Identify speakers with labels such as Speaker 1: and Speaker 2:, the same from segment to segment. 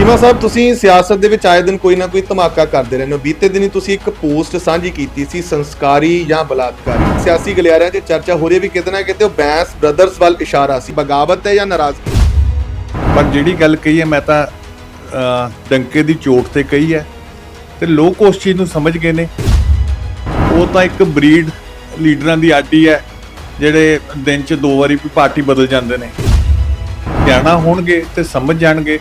Speaker 1: ਚੀਮਾ ਸਾਹਿਬ ਤੁਸੀਂ ਸਿਆਸਤ ਦੇ ਵਿੱਚ ਆਏ ਦਿਨ ਕੋਈ ਨਾ ਕੋਈ ਧਮਾਕਾ ਕਰਦੇ ਰਹਿੰਦੇ ਹੋ। ਬੀਤੇ ਦਿਨੀ ਤੁਸੀਂ ਇੱਕ ਪੋਸਟ ਸਾਂਝੀ ਕੀਤੀ ਸੀ ਸੰਸਕਾਰੀ ਜਾਂ ਬਲਾਤਕਾਰੀ। ਸਿਆਸੀ ਗਲਿਆਰਿਆਂ 'ਚ ਚਰਚਾ ਹੋ ਰਹੀ ਵੀ ਕਿਤੇ ਨਾ ਕਿਤੇ ਉਹ ਬੈਂਸ ਬ੍ਰਦਰਸ ਵੱਲ ਇਸ਼ਾਰਾ ਸੀ। ਬਗਾਵਤ ਹੈ ਜਾਂ ਨਾਰਾਜ਼ਗੀ
Speaker 2: ਪਰ ਜਿਹੜੀ ਗੱਲ ਕਹੀ ਹੈ ਮੈਂ ਤਾਂ ਅਹ, ਡੰਕੇ ਦੀ ਚੋਟ ਤੇ ਕਹੀ ਹੈ ਤੇ ਲੋਕ ਉਸ ਚੀਜ਼ ਨੂੰ ਸਮਝ ਗਏ ਨੇ। ਉਹ ਤਾਂ ਇੱਕ ਬਰੀਡ ਲੀਡਰਾਂ ਦੀ ਆਡੀ ਹੈ ਜਿਹੜੇ ਦਿਨ 'ਚ ਦੋ ਵਾਰੀ ਵੀ ਪਾਰਟੀ ਬਦਲ ਜਾਂਦੇ ਨੇ। ਸਿਆਣਾ ਹੋਣਗੇ ਤੇ ਸਮਝ ਜਾਣਗੇ।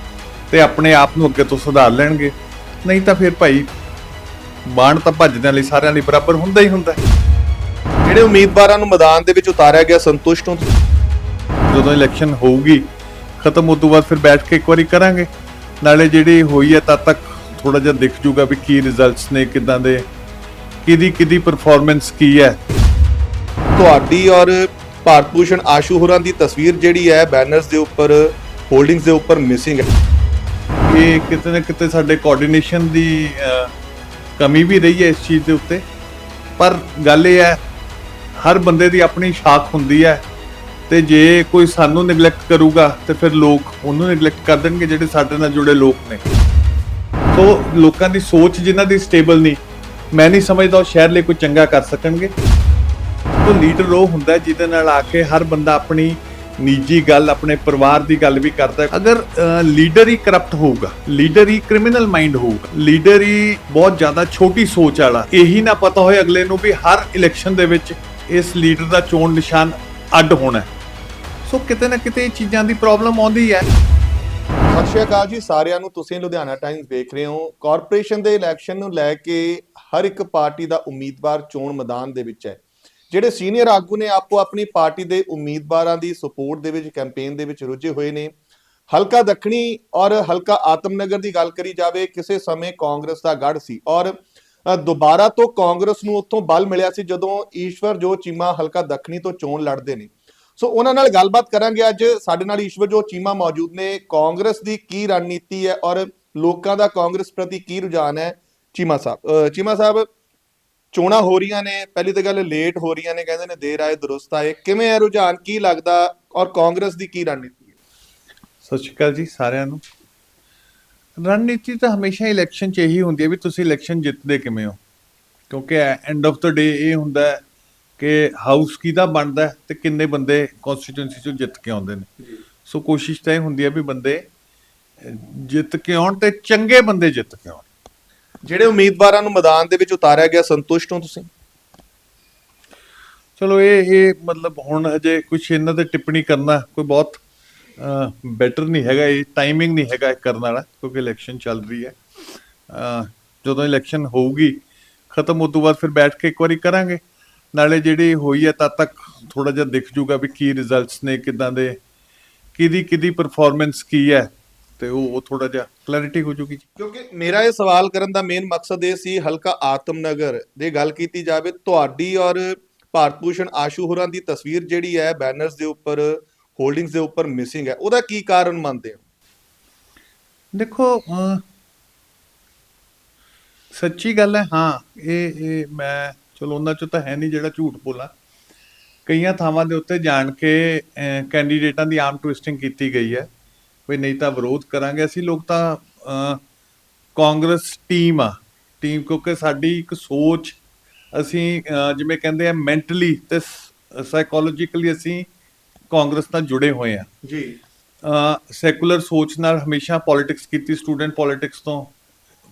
Speaker 2: ਤੇ ਆਪਣੇ ਆਪ ਨੂੰ ਅੱਗੇ ਤੋਂ ਸੁਧਾਰ ਲੈਣਗੇ ਨਹੀਂ ਤਾਂ ਫਿਰ ਭਾਈ ਬਾਣ ਤਾਂ ਭੱਜਦਿਆਂ ਲਈ ਸਾਰਿਆਂ ਲਈ ਬਰਾਬਰ ਹੁੰਦਾ ਹੀ ਹੁੰਦਾ ਹੈ।
Speaker 1: ਜਿਹੜੇ ਉਮੀਦਵਾਰਾਂ ਨੂੰ ਮੈਦਾਨ ਦੇ ਵਿੱਚ ਉਤਾਰਿਆ ਗਿਆ ਸੰਤੁਸ਼ਟ ਹੋ?
Speaker 2: ਜਦੋਂ ਇਲੈਕਸ਼ਨ ਹੋਊਗੀ ਖਤਮ ਹੋਣ ਤੋਂ ਬਾਅਦ ਫਿਰ ਬੈਠ ਕੇ ਇੱਕ ਵਾਰੀ ਕਰਾਂਗੇ ਨਾਲੇ ਜਿਹੜੀ ਹੋਈ ਹੈ ਤਦ ਤੱਕ ਥੋੜਾ ਜਿਹਾ ਦਿਖ ਜੂਗਾ ਵੀ ਕੀ ਰਿਜ਼ਲਟਸ ਨੇ ਕਿਦਾਂ ਦੇ ਕਿਹਦੀ ਕਿਹਦੀ ਪਰਫਾਰਮੈਂਸ ਕੀ ਹੈ
Speaker 1: ਤੁਹਾਡੀ ਔਰ ਭਾਰਤ ਭੂਸ਼ਣ ਆਸ਼ੂ ਹੋਰਾਂ ਦੀ ਤਸਵੀਰ ਜਿਹੜੀ ਹੈ ਬੈਨਰਸ ਦੇ ਉੱਪਰ ਹੋਲਡਿੰਗਸ ਦੇ ਉੱਪਰ ਮਿਸਿੰਗ ਹੈ
Speaker 2: ਇਹ ਕਿਤੇ ਨਾ ਕਿਤੇ ਸਾਡੇ ਕੋਆਰਡੀਨੇਸ਼ਨ ਦੀ ਕਮੀ ਵੀ ਰਹੀ ਹੈ ਇਸ ਚੀਜ਼ ਦੇ ਉੱਤੇ। ਪਰ ਗੱਲ ਇਹ ਹੈ, ਹਰ ਬੰਦੇ ਦੀ ਆਪਣੀ ਸ਼ਾਖ ਹੁੰਦੀ ਹੈ ਤੇ ਜੇ ਕੋਈ ਸਾਨੂੰ ਨੈਗਲੈਕਟ ਕਰੂਗਾ, ਤੇ ਫਿਰ ਲੋਕ ਉਹਨੂੰ ਨੈਗਲੈਕਟ ਕਰ ਦੇਣਗੇ ਜਿਹੜੇ ਸਾਡੇ ਨਾਲ ਜੁੜੇ ਲੋਕ ਨੇ। ਤੋ ਲੋਕਾਂ ਦੀ ਸੋਚ ਜਿਨ੍ਹਾਂ ਦੀ ਸਟੇਬਲ ਨਹੀਂ, ਮੈਂ ਨਹੀਂ ਸਮਝਦਾ ਉਹ ਸ਼ਹਿਰ ਲਈ ਕੋਈ ਚੰਗਾ ਕਰ ਸਕਣਗੇ। ਤੋ ਲੀਡਰ ਉਹ ਹੁੰਦਾ ਜਿਹਦੇ ਨਾਲ ਆ ਕੇ ਹਰ ਬੰਦਾ ਆਪਣੀ ਨਿੱਜੀ ਗੱਲ, ਆਪਣੇ ਪਰਿਵਾਰ ਦੀ ਗੱਲ ਵੀ ਕਰਦਾ ਅਗਰ ਲੀਡਰ ਹੀ ਕਰਪਟ ਹੋਊਗਾ, ਲੀਡਰ ਹੀ ਕ੍ਰਿਮੀਨਲ ਮਾਈਂਡ ਹੋਊਗਾ, ਲੀਡਰ ਹੀ ਬਹੁਤ ਜ਼ਿਆਦਾ ਛੋਟੀ ਸੋਚ ਵਾਲਾ, ਇਹੀ ਨਾ ਪਤਾ ਹੋਏ ਅਗਲੇ ਨੂੰ ਵੀ ਹਰ ਇਲੈਕਸ਼ਨ ਦੇ ਵਿੱਚ ਇਸ ਲੀਡਰ ਦਾ ਚੋਣ ਨਿਸ਼ਾਨ ਅੱਡ ਹੋਣਾ ਸੋ ਕਿਤੇ ਨਾ ਕਿਤੇ ਇਹ ਚੀਜ਼ਾਂ ਦੀ ਪ੍ਰੋਬਲਮ ਆਉਂਦੀ ਹੈ।
Speaker 1: ਸਤਿ ਸ਼੍ਰੀ ਅਕਾਲ ਜੀ ਸਾਰਿਆਂ ਨੂੰ, ਤੁਸੀਂ ਲੁਧਿਆਣਾ ਟਾਈਮਸ ਦੇਖ ਰਹੇ ਹੋ। ਕਾਰਪੋਰੇਸ਼ਨ ਦੇ ਇਲੈਕਸ਼ਨ ਨੂੰ ਲੈ ਕੇ ਹਰ ਇੱਕ ਪਾਰਟੀ ਦਾ ਉਮੀਦਵਾਰ ਚੋਣ ਮੈਦਾਨ ਦੇ ਵਿੱਚ ਹੈ। ਜਿਹੜੇ ਸੀਨੀਅਰ ਆਗੂ ਨੇ ਆਪੋ ਆਪਣੀ ਪਾਰਟੀ ਦੇ ਉਮੀਦਵਾਰਾਂ ਦੀ ਸਪੋਰਟ ਦੇ ਵਿੱਚ ਕੈਂਪੇਨ ਦੇ ਵਿੱਚ ਰੁੱਝੇ ਹੋਏ ਨੇ। ਹਲਕਾ ਦੱਖਣੀ ਔਰ ਹਲਕਾ ਆਤਮਨਗਰ ਦੀ ਗੱਲ ਕਰੀ ਜਾਵੇ, ਕਿਸੇ ਸਮੇਂ ਕਾਂਗਰਸ ਦਾ ਗੜ ਸੀ ਔਰ ਦੁਬਾਰਾ ਤੋਂ ਕਾਂਗਰਸ ਨੂੰ ਉੱਥੋਂ ਬਲ ਮਿਲਿਆ ਸੀ ਜਦੋਂ ਈਸ਼ਵਰ ਜੋ ਚੀਮਾ ਹਲਕਾ ਦੱਖਣੀ ਤੋਂ ਚੋਣ ਲੜਦੇ ਨੇ। ਸੋ ਉਹਨਾਂ ਨਾਲ ਗੱਲਬਾਤ ਕਰਾਂਗੇ ਅੱਜ। ਸਾਡੇ ਨਾਲ ਈਸ਼ਵਰ ਜੋ ਚੀਮਾ ਮੌਜੂਦ ਨੇ। ਕਾਂਗਰਸ ਦੀ ਕੀ ਰਣਨੀਤੀ ਹੈ ਔਰ ਲੋਕਾਂ ਦਾ ਕਾਂਗਰਸ ਪ੍ਰਤੀ ਕੀ ਰੁਝਾਨ ਹੈ? ਚੀਮਾ ਸਾਹਿਬ ਚੀਮਾ ਸਾਹਿਬ ਚੋਣਾਂ ਹੋ ਰਹੀਆਂ ਨੇ ਪਹਿਲੀ ਤਾਂ ਗੱਲ ਲੇਟ ਹੋ ਰਹੀਆਂ ਨੇ ਕਹਿੰਦੇ ਨੇ ਦੇਰ ਆਏ ਦਰੁਸਤ ਆਏ। ਕਿਵੇਂ ਹੈ ਰੁਝਾਨ ਕੀ ਲੱਗਦਾ ਔਰ ਕਾਂਗਰਸ ਦੀ ਕੀ ਰਣਨੀਤੀ ਹੈ?
Speaker 2: ਸਤਿ ਸ਼੍ਰੀ ਅਕਾਲ ਜੀ ਸਾਰਿਆਂ ਨੂੰ। ਰਣਨੀਤੀ ਤਾਂ ਹਮੇਸ਼ਾ ਇਲੈਕਸ਼ਨ 'ਚ ਇਹੀ ਹੁੰਦੀ ਹੈ ਵੀ ਤੁਸੀਂ ਇਲੈਕਸ਼ਨ ਜਿੱਤਦੇ ਕਿਵੇਂ ਹੋ। ਕਿਉਂਕਿ ਐਂਡ ਆਫ ਦਾ ਡੇ ਇਹ ਹੁੰਦਾ ਹੈ ਕਿ ਹਾਊਸ ਕਿਹਦਾ ਬਣਦਾ ਤੇ ਕਿੰਨੇ ਬੰਦੇ ਕਨਸਟੀਟਿਊਂਸੀ 'ਚੋਂ ਜਿੱਤ ਕੇ ਆਉਂਦੇ ਨੇ। ਸੋ ਕੋਸ਼ਿਸ਼ ਤਾਂ ਇਹ ਹੁੰਦੀ ਹੈ ਵੀ ਬੰਦੇ ਜਿੱਤ ਕੇ ਆਉਣ ਤੇ ਚੰਗੇ ਬੰਦੇ ਜਿੱਤ ਕੇ ਆਉਣ।
Speaker 1: ਜਿਹੜੇ ਉਮੀਦਵਾਰਾਂ ਨੂੰ ਮੈਦਾਨ ਦੇ ਵਿੱਚ ਉਤਾਰਿਆ ਗਿਆ, ਸੰਤੁਸ਼ਟ ਹੋ ਤੁਸੀਂ?
Speaker 2: ਚਲੋ, ਇਹ ਇਹ ਮਤਲਬ ਹੁਣ ਹਜੇ ਕੁਝ ਇਹਨਾਂ ਤੇ ਟਿੱਪਣੀ ਕਰਨਾ ਕੋਈ ਬਹੁਤ ਬੈਟਰ ਨਹੀਂ ਹੈਗਾ, ਇਹ ਟਾਈਮਿੰਗ ਨਹੀਂ ਹੈਗਾ ਇਹ ਕਰਨ ਵਾਲਾ, ਕਿਉਂਕਿ ਇਲੈਕਸ਼ਨ ਚੱਲ ਰਹੀ ਹੈ। ਜਦੋਂ ਇਲੈਕਸ਼ਨ ਹੋਊਗੀ, ਖਤਮ ਹੋਣ ਤੋਂ ਬਾਅਦ ਫਿਰ ਬੈਠ ਕੇ ਇੱਕ ਵਾਰੀ ਕਰਾਂਗੇ। ਨਾਲੇ ਜਿਹੜੀ ਹੋਈ ਹੈ, ਤਦ ਤੱਕ ਥੋੜਾ ਜਿਹਾ ਦਿਖ ਜੂਗਾ ਵੀ ਕੀ ਰਿਜ਼ਲਟਸ ਨੇ, ਕਿਦਾਂ ਦੇ, ਕਿਹਦੀ ਕਿਹਦੀ ਪਰਫਾਰਮੈਂਸ ਕੀ ਹੈ। ਤੇ ਉਹ ਉਹ ਥੋੜਾ ਜਿਹਾ ਕਲੈਰਿਟੀ ਹੋ ਜੂਗੀ
Speaker 1: ਕਿਉਂਕਿ ਮੇਰਾ ਇਹ ਸਵਾਲ ਕਰਨ ਦਾ ਮੇਨ ਮਕਸਦ ਇਹ ਸੀ ਹਲਕਾ ਆਤਮਨਗਰ ਦੀ ਗੱਲ ਕੀਤੀ ਜਾਵੇ ਤੁਹਾਡੀ ਔਰ ਭਾਰਤ ਭੂਸ਼ਣ ਆਸ਼ੂ ਹੋਰਾਂ ਦੀ ਤਸਵੀਰ ਜਿਹੜੀ ਹੈ ਬੈਨਰਸ ਦੇ ਉੱਪਰ ਹੋਲਡਿੰਗਸ ਦੇ ਉੱਪਰ ਮਿਸਿੰਗ ਹੈ। ਉਹਦਾ ਕੀ ਕਾਰਨ ਮੰਨਦੇ ਹੋ?
Speaker 2: ਦੇਖੋ ਸੱਚੀ ਗੱਲ ਹੈ ਹਾਂ ਇਹ ਇਹ ਮੈਂ ਚਲੋ ਉਹਨਾਂ ਚੋਂ ਤਾਂ ਹੈ ਨਹੀਂ ਜਿਹੜਾ ਝੂਠ ਬੋਲਾਂ। ਕਈਆਂ ਥਾਵਾਂ ਦੇ ਉੱਤੇ ਜਾਣ ਕੇ ਕੈਂਡੀਡੇਟਾਂ ਦੀ ਆਮ ਟਵਿਸਟਿੰਗ ਕੀਤੀ ਗਈ ਹੈ। ਵੀ ਨਹੀਂ ਤਾਂ ਵਿਰੋਧ ਕਰਾਂਗੇ। ਅਸੀਂ ਲੋਕ ਤਾਂ ਕਾਂਗਰਸ ਟੀਮ ਆ। ਟੀਮ ਕਿਉਂਕਿ ਸਾਡੀ ਇੱਕ ਸੋਚ ਅਸੀਂ ਜਿਵੇਂ ਕਹਿੰਦੇ ਆ ਮੈਂਟਲੀ ਤੇ ਸਾਈਕੋਲੋਜੀਕਲੀ ਅਸੀਂ ਕਾਂਗਰਸ ਨਾਲ ਜੁੜੇ ਹੋਏ ਆ।
Speaker 1: ਜੀ।
Speaker 2: ਸੈਕੂਲਰ ਸੋਚ ਨਾਲ ਹਮੇਸ਼ਾ ਪੋਲਿਟਿਕਸ ਕੀਤੀ ਸਟੂਡੈਂਟ ਪੋਲਿਟਿਕਸ ਤੋਂ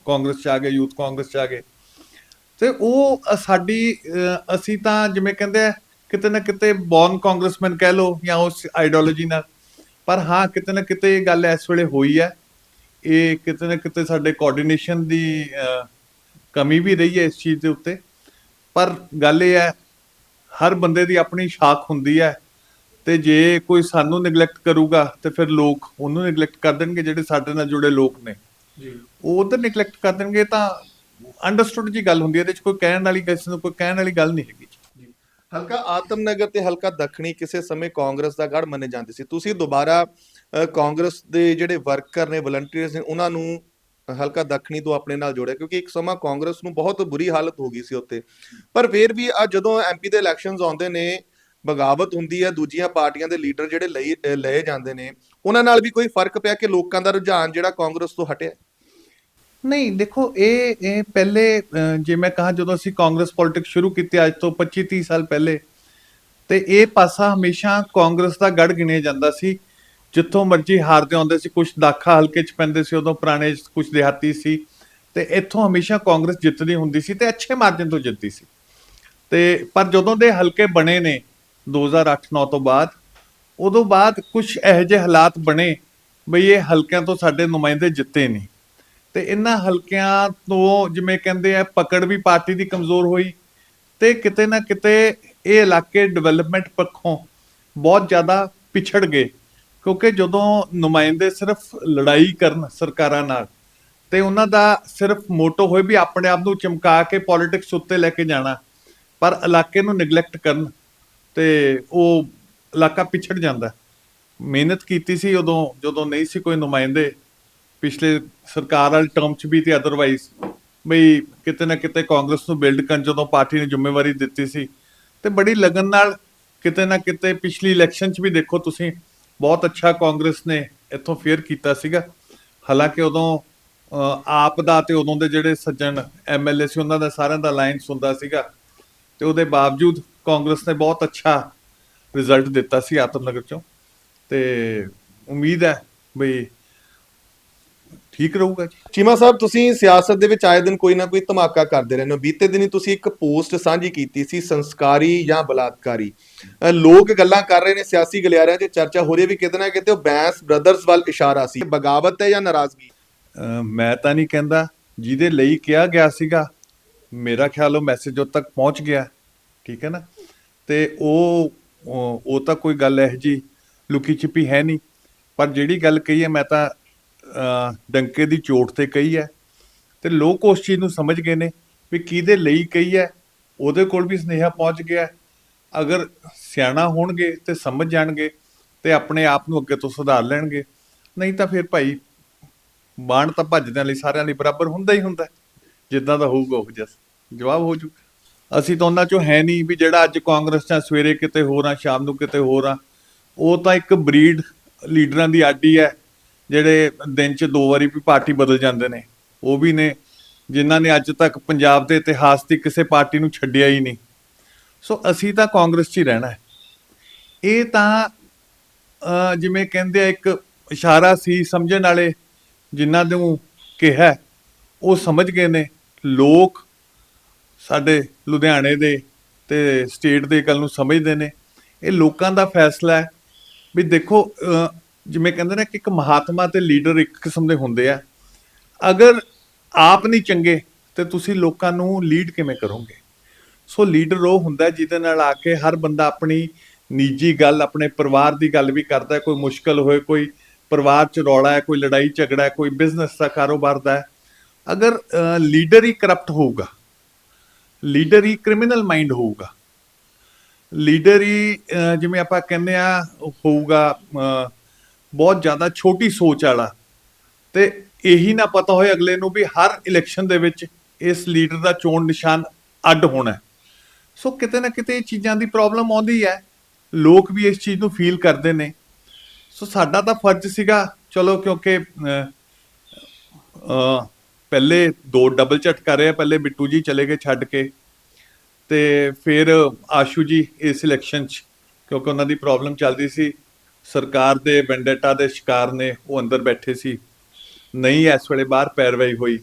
Speaker 2: ਕਾਂਗਰਸ ਚ ਆ ਗਏ ਯੂਥ ਕਾਂਗਰਸ ਚ ਆ ਗਏ। ਤੇ ਉਹ ਸਾਡੀ ਅਸੀਂ ਤਾਂ ਜਿਵੇਂ ਕਹਿੰਦੇ ਆ ਕਿਤੇ ਨਾ ਕਿਤੇ ਬੌਰਨ ਕਾਂਗਰਸਮੈਨ ਕਹਿ ਲਓ ਜਾਂ ਉਸ ਆਈਡੀਓਲੋਜੀ ਨਾਲ। ਪਰ ਹਾਂ ਕਿਤੇ ਨਾ ਕਿਤੇ ਇਹ ਗੱਲ ਇਸ ਵੇਲੇ ਹੋਈ ਹੈ। ਇਹ ਕਿਤੇ ਨਾ ਕਿਤੇ ਸਾਡੇ ਕੋਆਰਡੀਨੇਸ਼ਨ ਦੀ ਕਮੀ ਵੀ ਰਹੀ ਹੈ ਇਸ ਚੀਜ਼ ਦੇ ਉੱਤੇ। ਪਰ ਗੱਲ ਇਹ ਹੈ ਹਰ ਬੰਦੇ ਦੀ ਆਪਣੀ ਸ਼ਾਖ ਹੁੰਦੀ ਹੈ ਤੇ ਜੇ ਕੋਈ ਸਾਨੂੰ ਨੈਗਲੈਕਟ ਕਰੂਗਾ ਤੇ ਫਿਰ ਲੋਕ ਉਹਨੂੰ ਨੈਗਲੈਕਟ ਕਰ ਦੇਣਗੇ ਜਿਹੜੇ ਸਾਡੇ ਨਾਲ ਜੁੜੇ ਲੋਕ ਨੇ।
Speaker 1: ਜੀ।
Speaker 2: ਉਹ ਉਧਰ ਨੈਗਲੈਕਟ ਕਰ ਦੇਣਗੇ ਤਾਂ ਅੰਡਰਸਟੂਡ ਜੀ ਗੱਲ ਹੁੰਦੀ ਹੈ ਇਹਦੇ ਚ ਕੋਈ ਕਹਿਣ ਵਾਲੀ ਕਿਸੇ ਨੂੰ ਕੋਈ ਕਹਿਣ ਵਾਲੀ ਗੱਲ ਨਹੀਂ ਹੈਗੀ।
Speaker 1: ਹਲਕਾ ਆਤਮਨਗਰ ਤੇ ਹਲਕਾ ਦੱਖਣੀ ਕਿਸੇ ਸਮੇਂ ਕਾਂਗਰਸ ਦਾ ਗੜ ਮੰਨੇ ਜਾਂਦੇ ਸੀ। ਤੁਸੀਂ ਦੁਬਾਰਾ ਕਾਂਗਰਸ ਦੇ ਜਿਹੜੇ ਵਰਕਰ ਨੇ ਵਲੰਟੀਅਰਸ ਨੇ, ਉਹਨਾਂ ਨੂੰ ਹਲਕਾ ਦੱਖਣੀ ਤੋਂ ਆਪਣੇ ਨਾਲ ਜੋੜਿਆ, ਕਿਉਂਕਿ ਇੱਕ ਸਮਾਂ ਕਾਂਗਰਸ ਨੂੰ ਬਹੁਤ ਬੁਰੀ ਹਾਲਤ ਹੋ ਗਈ ਸੀ ਉੱਥੇ। ਪਰ ਫਿਰ ਵੀ ਆ ਜਦੋਂ ਐਮਪੀ ਦੇ ਇਲੈਕਸ਼ਨਸ ਆਉਂਦੇ ਨੇ, ਬਗਾਵਤ ਹੁੰਦੀ ਹੈ ਦੂਜੀਆਂ ਪਾਰਟੀਆਂ ਦੇ ਲੀਡਰ ਜਿਹੜੇ ਲਈ ਲਏ ਜਾਂਦੇ ਨੇ, ਉਹਨਾਂ ਨਾਲ ਵੀ ਕੋਈ ਫ਼ਰਕ ਪਿਆ ਕਿ ਲੋਕਾਂ ਦਾ ਰੁਝਾਨ ਜਿਹੜਾ ਕਾਂਗਰਸ ਤੋਂ ਹਟਿਆ?
Speaker 2: ਨਹੀਂ, ਦੇਖੋ, ਇਹ ਇਹ ਪਹਿਲੇ ਜੇ ਮੈਂ ਕਹਾ ਜਦੋਂ ਅਸੀਂ ਕਾਂਗਰਸ ਪੋਲਿਟਿਕਸ ਸ਼ੁਰੂ ਕੀਤੀ ਅੱਜ ਤੋਂ 25 30 ਸਾਲ ਪਹਿਲੇ, ਤੇ ਇਹ ਪਾਸਾ ਹਮੇਸ਼ਾ ਕਾਂਗਰਸ ਦਾ ਗੜ ਗਿਣਿਆ ਜਾਂਦਾ ਸੀ। ਜਿੱਥੋਂ ਮਰਜ਼ੀ ਹਾਰਦੇ ਆਉਂਦੇ ਸੀ ਕੁਝ ਦਾਖਾ ਹਲਕੇ ਚ ਪੈਂਦੇ ਸੀ, ਉਦੋਂ ਪੁਰਾਣੇ ਕੁਝ ਦਿਹਾਤੀ ਸੀ। ਤੇ ਇੱਥੋਂ ਹਮੇਸ਼ਾ ਕਾਂਗਰਸ ਜਿੱਤਦੀ ਹੁੰਦੀ ਸੀ ਤੇ ਅੱਛੇ ਮਾਰਜਨ ਤੋਂ ਜਿੱਤਦੀ ਸੀ। ਤੇ, ਪਰ ਜਦੋਂ ਦੇ ਹਲਕੇ ਬਣੇ ਨੇ 2008-9 ਤੋਂ ਬਾਅਦ, ਉਦੋਂ ਬਾਅਦ ਕੁਝ ਇਹੋ ਜਿਹੇ ਹਾਲਾਤ ਬਣੇ ਬਈ ਇਹ ਹਲਕਿਆਂ ਤੋਂ ਸਾਡੇ ਨੁਮਾਇੰਦੇ ਜਿੱਤੇ ਨਹੀਂ। ਤੇ ਇਹਨਾਂ ਹਲਕਿਆਂ ਤੋਂ ਜਿਵੇਂ ਕਹਿੰਦੇ ਆ, ਪਕੜ ਵੀ ਪਾਰਟੀ ਦੀ ਕਮਜ਼ੋਰ ਹੋਈ ਤੇ ਕਿਤੇ ਨਾ ਕਿਤੇ ਇਹ ਇਲਾਕੇ ਡਿਵੈਲਪਮੈਂਟ ਪੱਖੋਂ ਬਹੁਤ ਜ਼ਿਆਦਾ ਪਿਛੜ ਗਏ, ਕਿਉਂਕਿ ਜਦੋਂ ਨੁਮਾਇੰਦੇ ਸਿਰਫ ਲੜਾਈ ਕਰਨ ਸਰਕਾਰਾਂ ਨਾਲ ਤੇ ਉਹਨਾਂ ਦਾ ਸਿਰਫ ਮੋਟੋ ਹੋਏ ਵੀ ਆਪਣੇ ਆਪ ਨੂੰ ਚਮਕਾ ਕੇ ਪੋਲਿਟਿਕਸ ਉੱਤੇ ਲੈ ਕੇ ਜਾਣਾ, ਪਰ ਇਲਾਕੇ ਨੂੰ ਨੈਗਲੈਕਟ ਕਰਨ ਤੇ ਉਹ ਇਲਾਕਾ ਪਿਛੜ ਜਾਂਦਾ। ਮਿਹਨਤ ਕੀਤੀ ਸੀ ਉਦੋਂ, ਜਦੋਂ ਨਹੀਂ ਸੀ ਕੋਈ ਨੁਮਾਇੰਦੇ ਪਿਛਲੇ ਸਰਕਾਰ ਵਾਲੀ ਟਰਮ ਚ ਵੀ ਤੇ ਅਦਰਵਾਈਜ਼ ਬਈ ਕਿਤੇ ਨਾ ਕਿਤੇ ਕਾਂਗਰਸ ਨੂੰ ਬਿਲਡ ਕਰਨ ਜਦੋਂ ਪਾਰਟੀ ਨੇ ਜ਼ਿੰਮੇਵਾਰੀ ਦਿੱਤੀ ਸੀ, ਤੇ ਬੜੀ ਲਗਨ ਨਾਲ ਕਿਤੇ ਨਾ ਕਿਤੇ ਪਿਛਲੀ ਇਲੈਕਸ਼ਨ ਚ ਵੀ ਦੇਖੋ ਤੁਸੀਂ, ਬਹੁਤ ਅੱਛਾ ਕਾਂਗਰਸ ਨੇ ਇੱਥੋਂ ਫੇਅਰ ਕੀਤਾ ਸੀਗਾ। ਹਾਲਾਂਕਿ ਉਦੋਂ ਆਪ ਦਾ ਤੇ ਉਦੋਂ ਦੇ ਜਿਹੜੇ ਸੱਜਣ ਐਮਐਲਏ ਸੀ, ਉਹਨਾਂ ਦਾ ਸਾਰਿਆਂ ਦਾ ਅਲਾਈਅੰਸ ਹੁੰਦਾ ਸੀਗਾ। ਤੇ ਉਹਦੇ ਬਾਵਜੂਦ ਕਾਂਗਰਸ ਨੇ ਬਹੁਤ ਅੱਛਾ ਰਿਜ਼ਲਟ ਦਿੱਤਾ ਸੀ ਆਤਮਨਗਰ ਚੋਂ। ਤੇ ਉਮੀਦ ਹੈ ਬਈ ਠੀਕ ਰਹੂਗਾ ਜੀ।
Speaker 1: ਚੀਮਾ ਸਾਹਿਬ ਤੁਸੀਂ ਸਿਆਸਤ ਦੇ ਵਿੱਚ ਆਏ ਦਿਨ ਕੋਈ ਨਾ ਕੋਈ ਧਮਾਕਾ ਕਰਦੇ ਰਹਿੰਦੇ ਹੋ ਬੀਤੇ ਦਿਨੀ ਤੁਸੀਂ ਇੱਕ ਪੋਸਟ ਸਾਂਝੀ ਕੀਤੀ ਸੀ ਸੰਸਕਾਰੀ ਜਾਂ ਬਲਾਤਕਾਰੀ। ਅ, ਲੋਕ ਗੱਲਾਂ ਕਰ ਰਹੇ ਨੇ ਸਿਆਸੀ ਗਲਿਆਰਿਆਂ 'ਚ। ਚਰਚਾ ਹੋ ਰਹੀ ਹੈ ਵੀ ਕਿਤੇ ਨਾ ਕਿਤੇ ਉਹ ਬੈਂਸ ਬ੍ਰਦਰਸ ਵੱਲ ਇਸ਼ਾਰਾ ਸੀ। ਬਗਾਵਤ ਹੈ ਜਾਂ ਨਾਰਾਜ਼ਗੀ?
Speaker 2: ਅਹ ਮੈਂ ਤਾਂ ਨਹੀਂ ਕਹਿੰਦਾ। ਜਿਹਦੇ ਲਈ ਕਿਹਾ ਗਿਆ ਸੀਗਾ ਮੇਰਾ ਖਿਆਲ ਉਹ ਮੈਸੇਜ ਉਹ ਤੱਕ ਪਹੁੰਚ ਗਿਆ। ਠੀਕ ਹੈ ਨਾ? ਤੇ ਉਹ ਉਹ ਉਹ ਤਾਂ ਕੋਈ ਗੱਲ ਇਹ ਜੀ ਲੁਕੀ ਛਿਪੀ ਹੈ ਨਹੀਂ। ਪਰ ਜਿਹੜੀ ਗੱਲ ਕਹੀ ਹੈ ਮੈਂ ਤਾਂ ਡੰਕੇ ਦੀ ਚੋਟ ਤੇ ਕਹੀ ਹੈ ਤੇ ਲੋਕ ਉਸ ਚੀਜ਼ ਨੂੰ ਸਮਝ ਗਏ ਨੇ ਵੀ ਕਿਹਦੇ ਲਈ ਕਹੀ ਹੈ, ਉਹਦੇ ਕੋਲ ਵੀ ਸੁਨੇਹਾ ਪਹੁੰਚ ਗਿਆ ਅਗਰ ਸਿਆਣਾ ਹੋਣਗੇ ਤੇ ਸਮਝ ਜਾਣਗੇ ਤੇ ਆਪਣੇ ਆਪ ਨੂੰ ਅੱਗੇ ਤੋਂ ਸੁਧਾਰ ਲੈਣਗੇ, ਨਹੀਂ ਤਾਂ ਫਿਰ ਭਾਈ ਬਾਣ ਤਾਂ ਭੱਜਦਿਆਂ ਲਈ ਸਾਰਿਆਂ ਲਈ ਬਰਾਬਰ ਹੁੰਦਾ ਹੀ ਹੁੰਦਾ ਜਿੱਦਾਂ ਦਾ ਹੋਊਗਾ ਉਹ ਜਸ, ਜਵਾਬ ਹੋ ਜੂਗਾ ਅਸੀਂ ਤਾਂ ਉਹਨਾਂ ਚੋਂ ਹੈ ਨਹੀਂ ਵੀ ਜਿਹੜਾ ਅੱਜ ਕਾਂਗਰਸ ਚ ਸਵੇਰੇ ਕਿਤੇ ਹੋਰ ਆ, ਸ਼ਾਮ ਨੂੰ ਕਿਤੇ ਹੋਰ ਆ, ਉਹ ਤਾਂ ਇੱਕ ਬਰੀਡ ਲੀਡਰਾਂ ਦੀ ਆਡੀ ਹੈ। ਜਿਹੜੇ ਦਿਨ ਚ ਦੋ ਵਾਰੀ ਵੀ ਪਾਰਟੀ ਬਦਲ ਜਾਂਦੇ ਨੇ, ਉਹ ਵੀ ਨੇ, ਜਿਨ੍ਹਾਂ ਨੇ ਅੱਜ ਤੱਕ ਪੰਜਾਬ ਦੇ ਇਤਿਹਾਸ ਦੀ ਕਿਸੇ ਪਾਰਟੀ ਨੂੰ ਛੱਡਿਆ ਹੀ ਨਹੀਂ। ਸੋ ਅਸੀਂ ਤਾਂ ਕਾਂਗਰਸ 'ਚ ਹੀ ਰਹਿਣਾ ਹੈ। ਇਹ ਤਾਂ ਜਿਵੇਂ ਕਹਿੰਦੇ ਆ, ਇੱਕ ਇਸ਼ਾਰਾ ਸੀ ਸਮਝਣ ਵਾਲੇ ਜਿਨ੍ਹਾਂ ਨੂੰ ਕਿਹਾ, ਉਹ ਸਮਝ ਗਏ ਨੇ, ਲੋਕ ਸਾਡੇ ਲੁਧਿਆਣੇ ਦੇ ਤੇ ਸਟੇਟ ਦੇ ਗੱਲ ਨੂੰ ਸਮਝਦੇ ਨੇ। ਇਹ ਲੋਕਾਂ ਦਾ ਫੈਸਲਾ ਹੈ ਵੀ ਦੇਖੋ ਜਿਵੇਂ ਕਹਿੰਦੇ ਨੇ ਕਿ ਇੱਕ ਮਹਾਤਮਾ ਤੇ ਲੀਡਰ ਇੱਕ ਕਿਸਮ ਦੇ ਹੁੰਦੇ ਆ। ਅਗਰ ਆਪ ਨਹੀਂ ਚੰਗੇ, ਤੇ ਤੁਸੀਂ ਲੋਕਾਂ ਨੂੰ ਲੀਡ ਕਿਵੇਂ ਕਰੋਗੇ? ਸੋ ਲੀਡਰ ਉਹ ਹੁੰਦਾ ਜਿਹਦੇ ਨਾਲ ਆ ਕੇ ਹਰ ਬੰਦਾ ਆਪਣੀ ਨਿੱਜੀ ਗੱਲ, ਆਪਣੇ ਪਰਿਵਾਰ ਦੀ ਗੱਲ ਵੀ ਕਰਦਾ ਕੋਈ ਮੁਸ਼ਕਲ ਹੋਏ, ਕੋਈ ਪਰਿਵਾਰ ਚ ਰੌਲਾ ਹੈ, ਕੋਈ ਲੜਾਈ ਝਗੜਾ ਹੈ, ਕੋਈ ਬਿਜ਼ਨਸ ਦਾ ਕਾਰੋਬਾਰ ਦਾ ਹੈ। ਅਗਰ ਲੀਡਰ ਹੀ ਕਰਪਟ ਹੋਊਗਾ ਲੀਡਰ ਹੀ ਕ੍ਰਿਮੀਨਲ ਮਾਈਂਡ ਹੋਊਗਾ ਲੀਡਰ ਹੀ ਜਿਵੇਂ ਆਪਾਂ ਕਹਿੰਦੇ ਆ, ਹੋਊਗਾ ਬਹੁਤ ਜ਼ਿਆਦਾ ਛੋਟੀ ਸੋਚ ਵਾਲਾ। ਤੇ ਇਹੀ ਨਾ ਪਤਾ ਹੋਏ ਅਗਲੇ ਨੂੰ ਵੀ ਹਰ ਇਲੈਕਸ਼ਨ ਦੇ ਵਿੱਚ ਇਸ ਲੀਡਰ ਦਾ ਚੋਣ ਨਿਸ਼ਾਨ ਅੱਡ ਹੋਣਾ ਸੋ ਕਿਤੇ ਨਾ ਕਿਤੇ ਇਹ ਚੀਜ਼ਾਂ ਦੀ ਪ੍ਰੋਬਲਮ ਆਉਂਦੀ ਹੈ। ਲੋਕ ਵੀ ਇਸ ਚੀਜ਼ ਨੂੰ ਫੀਲ ਕਰਦੇ ਨੇ। ਸੋ ਸਾਡਾ ਤਾਂ ਫਰਜ਼ ਸੀਗਾ ਚਲੋ ਕਿਉਂਕਿ ਅਹ, ਪਹਿਲੇ ਦੋ ਡਬਲ ਝਟ ਕਰ ਰਹੇ ਪਹਿਲੇ ਬਿੱਟੂ ਜੀ ਚਲੇ ਗਏ ਛੱਡ ਕੇ। ਤੇ ਫਿਰ ਆਸ਼ੂ ਜੀ ਇਸ ਇਲੈਕਸ਼ਨ 'ਚ ਕਿਉਂਕਿ ਉਹਨਾਂ ਦੀ ਪ੍ਰੋਬਲਮ ਚੱਲਦੀ ਸੀ। ਸਰਕਾਰ ਦੇ ਵੈਂਡੇਟਾ ਦੇ ਸ਼ਿਕਾਰ ਨੇ ਉਹ ਅੰਦਰ ਬੈਠੇ ਸੀ। ਨਹੀਂ ਇਸ ਵੇਲੇ ਬਾਹਰ ਪੈਰਵਾਈ ਹੋਈ।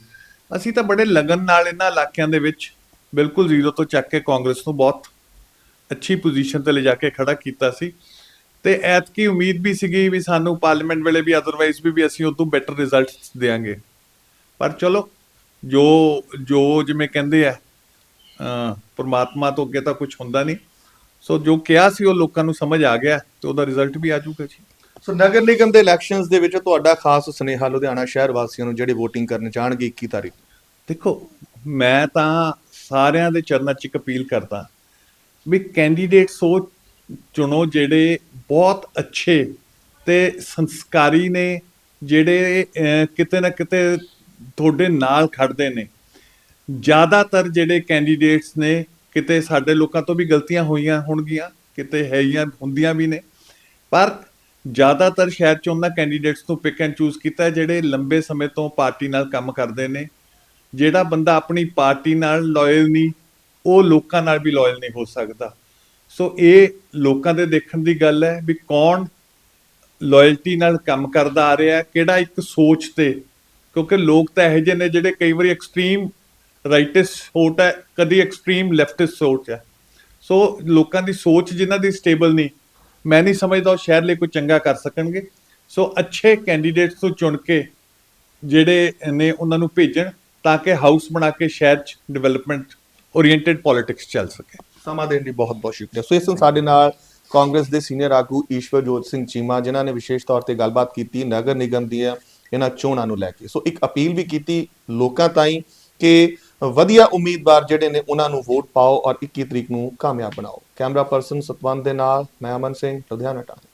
Speaker 2: ਅਸੀਂ ਤਾਂ ਬੜੇ ਲਗਨ ਨਾਲ ਇਹਨਾਂ ਇਲਾਕਿਆਂ ਦੇ ਵਿੱਚ ਬਿਲਕੁਲ ਜ਼ੀਰੋ ਤੋਂ ਚੱਕ ਕੇ ਕਾਂਗਰਸ ਨੂੰ ਬਹੁਤ ਅੱਛੀ ਪੋਜੀਸ਼ਨ ਤੇ ਲੈ ਜਾ ਕੇ ਖੜਾ ਕੀਤਾ ਸੀ। ਤੇ ਐਤਕੀ ਉਮੀਦ ਵੀ ਸੀਗੀ ਵੀ ਸਾਨੂੰ ਪਾਰਲੀਮੈਂਟ ਵੇਲੇ ਵੀ ਅਦਰਵਾਈਜ਼ ਵੀ ਵੀ ਅਸੀਂ ਉਦੋਂ ਬੈਟਰ ਰਿਜ਼ਲਟਸ ਦੇਾਂਗੇ ਪਰ ਚਲੋ, ਜੋ ਜੋ ਜਿਵੇਂ ਕਹਿੰਦੇ ਆ ਪਰਮਾਤਮਾ ਤੋਂ ਅੱਗੇ ਤਾਂ ਕੁਝ ਹੁੰਦਾ ਨਹੀਂ। ਸੋ ਜੋ ਕਿਹਾ ਸੀ ਉਹ ਲੋਕਾਂ ਨੂੰ ਸਮਝ ਆ ਗਿਆ ਤੇ ਉਹਦਾ ਰਿਜ਼ਲਟ ਵੀ ਆ ਜਾਊਗਾ ਜੀ
Speaker 1: ਸੋ ਨਗਰ ਨਿਗਮ ਦੇ ਇਲੈਕਸ਼ਨਸ ਦੇ ਵਿੱਚ ਤੁਹਾਡਾ ਖਾਸ ਸੁਨੇਹਾ ਲੁਧਿਆਣਾ ਸ਼ਹਿਰ ਵਾਸੀਆਂ ਨੂੰ ਜਿਹੜੇ VOTING ਕਰਨ ਚਾਹਣਗੇ 21 ਤਾਰੀਖ।
Speaker 2: ਦੇਖੋ ਮੈਂ ਤਾਂ ਸਾਰਿਆਂ ਦੇ ਚਰਨਾਂ 'ਚ ਇੱਕ ਅਪੀਲ ਕਰਦਾ ਵੀ ਕੈਂਡੀਡੇਟ ਸੋ ਚੁਣੋ ਜਿਹੜੇ ਬਹੁਤ ਅੱਛੇ ਤੇ ਸੰਸਕਾਰੀ ਨੇ ਜਿਹੜੇ ਕਿਤੇ ਨਾ ਕਿਤੇ ਤੁਹਾਡੇ ਨਾਲ ਖੜਦੇ ਨੇ ਜ਼ਿਆਦਾਤਰ ਜਿਹੜੇ ਕੈਂਡੀਡੇਟਸ ਨੇ ਕਿਤੇ ਸਾਡੇ ਲੋਕਾਂ ਤੋਂ ਵੀ ਗਲਤੀਆਂ ਹੋਈਆਂ ਹੋਣਗੀਆਂ, ਕਿਤੇ ਹੈਗੀਆਂ ਹੁੰਦੀਆਂ ਵੀ ਨੇ। ਪਰ ਜ਼ਿਆਦਾਤਰ ਸ਼ਹਿਰ ਚ ਉਹਨਾਂ ਕੈਂਡੀਡੇਟਸ ਨੂੰ ਪਿਕ ਐਂਡ ਚੂਜ਼ ਕੀਤਾ ਜਿਹੜੇ ਲੰਬੇ ਸਮੇਂ ਤੋਂ ਪਾਰਟੀ ਨਾਲ ਕੰਮ ਕਰਦੇ ਨੇ। ਜਿਹੜਾ ਬੰਦਾ ਆਪਣੀ ਪਾਰਟੀ ਨਾਲ ਲਾਇਲ ਨਹੀਂ, ਉਹ ਲੋਕਾਂ ਨਾਲ ਵੀ ਲਾਇਲ ਨਹੀਂ ਹੋ ਸਕਦਾ। ਸੋ ਇਹ ਲੋਕਾਂ ਦੇ ਦੇਖਣ ਦੀ ਗੱਲ ਹੈ ਵੀ ਕੌਣ ਲਾਇਲਟੀ ਨਾਲ ਕੰਮ ਕਰਦਾ ਆ ਰਿਹਾ, ਕਿਹੜਾ ਇੱਕ ਸੋਚ ਤੇ। ਕਿਉਂਕਿ ਲੋਕ ਤਾਂ ਇਹੋ ਜਿਹੇ ਨੇ ਜਿਹੜੇ ਕਈ ਵਾਰੀ ਐਕਸਟ੍ਰੀਮ ਰਾਈਟਿਸਟ ਸੋਚ ਹੈ, ਕਦੀ ਐਕਸਟ੍ਰੀਮ ਲੈਫਟਿਸਟ ਸੋਚ ਹੈ। ਸੋ ਲੋਕਾਂ ਦੀ ਸੋਚ ਜਿਨ੍ਹਾਂ ਦੀ ਸਟੇਬਲ ਨਹੀਂ, ਮੈਂ ਨਹੀਂ ਸਮਝਦਾ ਉਹ ਸ਼ਹਿਰ ਲਈ ਕੋਈ ਚੰਗਾ ਕਰ ਸਕਣਗੇ। ਸੋ ਅੱਛੇ ਕੈਂਡੀਡੇਟਸ ਨੂੰ ਚੁਣ ਕੇ ਜਿਹੜੇ ਨੇ ਉਹਨਾਂ ਨੂੰ ਭੇਜਣ, ਤਾਂ ਕਿ ਹਾਊਸ ਬਣਾ ਕੇ ਸ਼ਹਿਰ 'ਚ ਡਿਵੈਲਪਮੈਂਟ ਓਰੀਐਂਟਡ ਪੋਲਿਟਿਕਸ ਚੱਲ ਸਕੇ।
Speaker 1: ਸਮਾਂ ਦੇਣ ਲਈ ਬਹੁਤ ਬਹੁਤ ਸ਼ੁਕਰੀਆ। ਸੋ ਇਸ ਨੂੰ ਸਾਡੇ ਨਾਲ ਕਾਂਗਰਸ ਦੇ ਸੀਨੀਅਰ ਆਗੂ ਈਸ਼ਵਰਜੋਤ ਸਿੰਘ ਚੀਮਾ, ਜਿਨ੍ਹਾਂ ਨੇ ਵਿਸ਼ੇਸ਼ ਤੌਰ ਤੇ ਗੱਲਬਾਤ ਕੀਤੀ ਨਗਰ ਨਿਗਮ ਦੀਆਂ, ਇਹਨਾਂ ਚੋਣਾਂ ਨੂੰ ਲੈ ਕੇ। ਸੋ ਇੱਕ ਅਪੀਲ ਵੀ ਕੀਤੀ ਲੋਕਾਂ ਤਾਈਂ ਕਿ ਵਧੀਆ ਉਮੀਦਵਾਰ ਜਿਹੜੇ ਨੇ ਉਹਨਾਂ ਨੂੰ ਵੋਟ ਪਾਓ ਔਰ 21 ਤਰੀਕ ਨੂੰ ਕਾਮਯਾਬ ਬਣਾਓ। ਕੈਮਰਾ ਪਰਸਨ ਸਤਵੰਤ ਦੇ ਨਾਲ, ਮੈਂ ਅਮਨ ਸਿੰਘ, ਲੁਧਿਆਣਾ ਟਾਈਮ